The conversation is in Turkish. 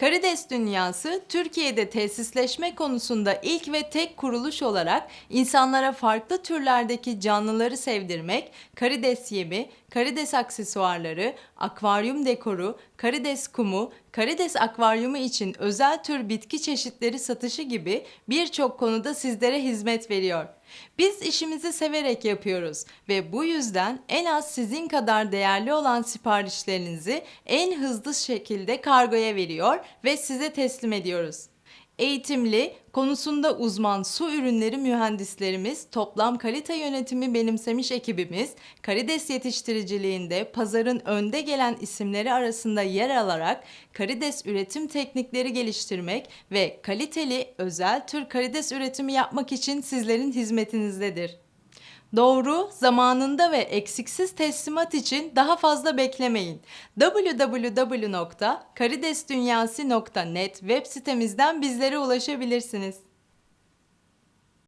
Karides Dünyası, Türkiye'de tesisleşme konusunda ilk ve tek kuruluş olarak insanlara farklı türlerdeki canlıları sevdirmek, karides yemi, karides aksesuarları, akvaryum dekoru, karides kumu, karides akvaryumu için özel tür bitki çeşitleri satışı gibi birçok konuda sizlere hizmet veriyor. Biz işimizi severek yapıyoruz ve bu yüzden en az sizin kadar değerli olan siparişlerinizi en hızlı şekilde kargoya veriyor ve size teslim ediyoruz. Eğitimli, konusunda uzman su ürünleri mühendislerimiz, toplam kalite yönetimi benimsemiş ekibimiz, karides yetiştiriciliğinde pazarın önde gelen isimleri arasında yer alarak karides üretim teknikleri geliştirmek ve kaliteli özel tür karides üretimi yapmak için sizlerin hizmetinizdedir. Doğru, zamanında ve eksiksiz teslimat için daha fazla beklemeyin. www.karidesdunyasi.net web sitemizden bizlere ulaşabilirsiniz.